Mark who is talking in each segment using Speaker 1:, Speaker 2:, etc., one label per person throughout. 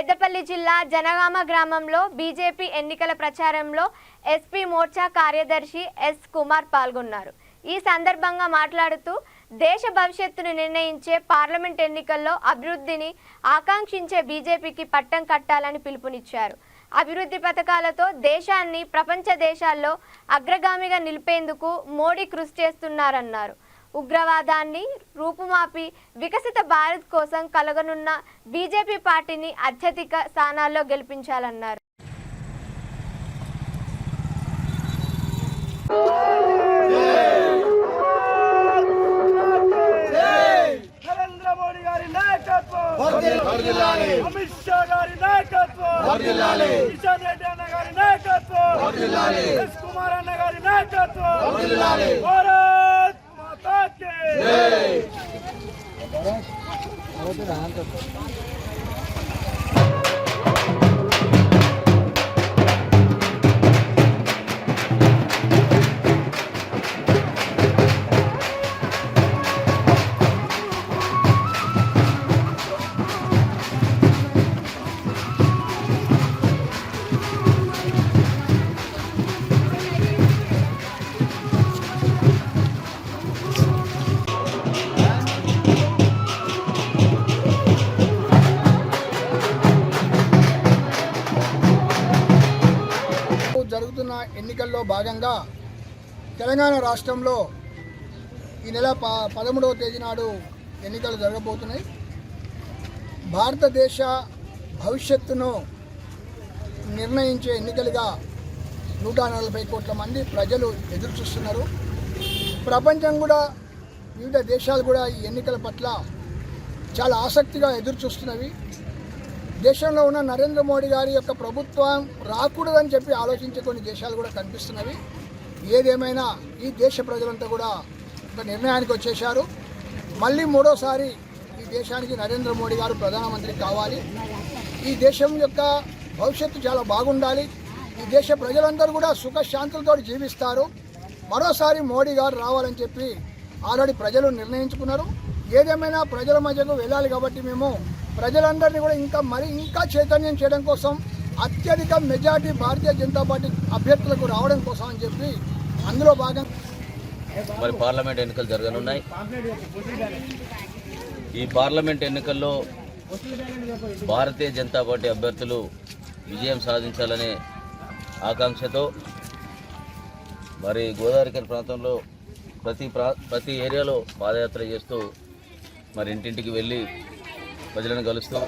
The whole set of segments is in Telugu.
Speaker 1: పెద్దపల్లి జిల్లా జనగామ గ్రామంలో బీజేపీ ఎన్నికల ప్రచారంలో ఎస్పీ మోర్చా కార్యదర్శి ఎస్ కుమార్ పాల్గొన్నారు. ఈ సందర్భంగా మాట్లాడుతూ దేశ భవిష్యత్తును నిర్ణయించే పార్లమెంట్ ఎన్నికల్లో అభివృద్ధిని ఆకాంక్షించే బీజేపీకి పట్టం కట్టాలని పిలుపునిచ్చారు. అభివృద్ధి పథకాలతో దేశాన్ని ప్రపంచ దేశాల్లో అగ్రగామిగా నిలిపేందుకు మోడీ కృషి చేస్తున్నారన్నారు. ఉగ్రవాదాన్ని రూపుమాపి వికసిత భారత్ కోసం కలగనున్న బీజేపీ పార్టీని అత్యధిక స్థానాల్లో గెలిపించాలన్నారు.
Speaker 2: నరేంద్ర మోడీ గారి నాయకత్వం అమిత్ షా గారి నాయకత్వం కిషన్ రెడ్డి అన్న గారి నాయకత్వం ఎస్ కుమార్ అన్న గారి నాయకత్వం భారత్ మాతా
Speaker 3: జరుగుతున్న ఎన్నికల్లో భాగంగా తెలంగాణ రాష్ట్రంలో ఈ నెల ప పదమూడవ తేదీ నాడు ఎన్నికలు జరగబోతున్నాయి. భారతదేశ భవిష్యత్తును నిర్ణయించే ఎన్నికలుగా నూట నలభై కోట్ల మంది ప్రజలు ఎదురు చూస్తున్నారు ప్రపంచం కూడా వివిధ దేశాలు కూడా ఈ ఎన్నికల పట్ల చాలా ఆసక్తిగా ఎదురు చూస్తున్నవి దేశంలో ఉన్న నరేంద్ర మోడీ గారి యొక్క ప్రభుత్వం రాకూడదని చెప్పి ఆలోచించే కొన్ని దేశాలు కూడా కనిపిస్తున్నవి. ఏదేమైనా ఈ దేశ ప్రజలంతా కూడా ఒక నిర్ణయానికి వచ్చేశారు. మళ్ళీ మూడోసారి ఈ దేశానికి నరేంద్ర మోడీ గారు ప్రధానమంత్రి కావాలి. ఈ దేశం యొక్క భవిష్యత్తు చాలా బాగుండాలి. ఈ దేశ ప్రజలందరూ కూడా సుఖశాంతులతో జీవిస్తారు. మరోసారి మోడీ గారు రావాలని చెప్పి ఆల్రెడీ ప్రజలు నిర్ణయించుకున్నారు. ఏదేమైనా ప్రజల మధ్యకు వెళ్ళాలి కాబట్టి మేము ప్రజలందరినీ కూడా ఇంకా మరి ఇంకా చైతన్యం చేయడం కోసం అత్యధిక మెజార్టీ భారతీయ జనతా పార్టీ అభ్యర్థులకు రావడం కోసం అని చెప్పి అందులో భాగం
Speaker 4: మరి పార్లమెంట్ ఎన్నికలు జరగనున్నాయి. ఈ పార్లమెంట్ ఎన్నికల్లో భారతీయ జనతా పార్టీ అభ్యర్థులు విజయం సాధించాలనే ఆకాంక్షతో మరి గోదావరికని ప్రాంతంలో ప్రతి ప్రా ప్రతి ఏరియాలో పాదయాత్ర చేస్తూ మరి ఇంటింటికి వెళ్ళి ప్రజలను కలుస్తూ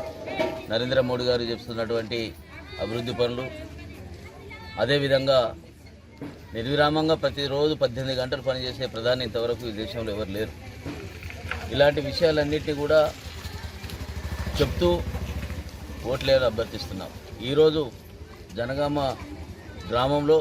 Speaker 4: నరేంద్ర మోడీ గారు చెప్తున్నటువంటి అభివృద్ధి పనులు అదేవిధంగా నిర్విరామంగా ప్రతిరోజు పద్దెనిమిది గంటలు పనిచేసే ప్రధాని ఇంతవరకు ఈ దేశంలో ఎవరు లేరు. ఇలాంటి విషయాలన్నింటినీ కూడా చెప్తూ ఓట్లేరు అభ్యర్థిస్తున్నాం. ఈరోజు జనగామ గ్రామంలో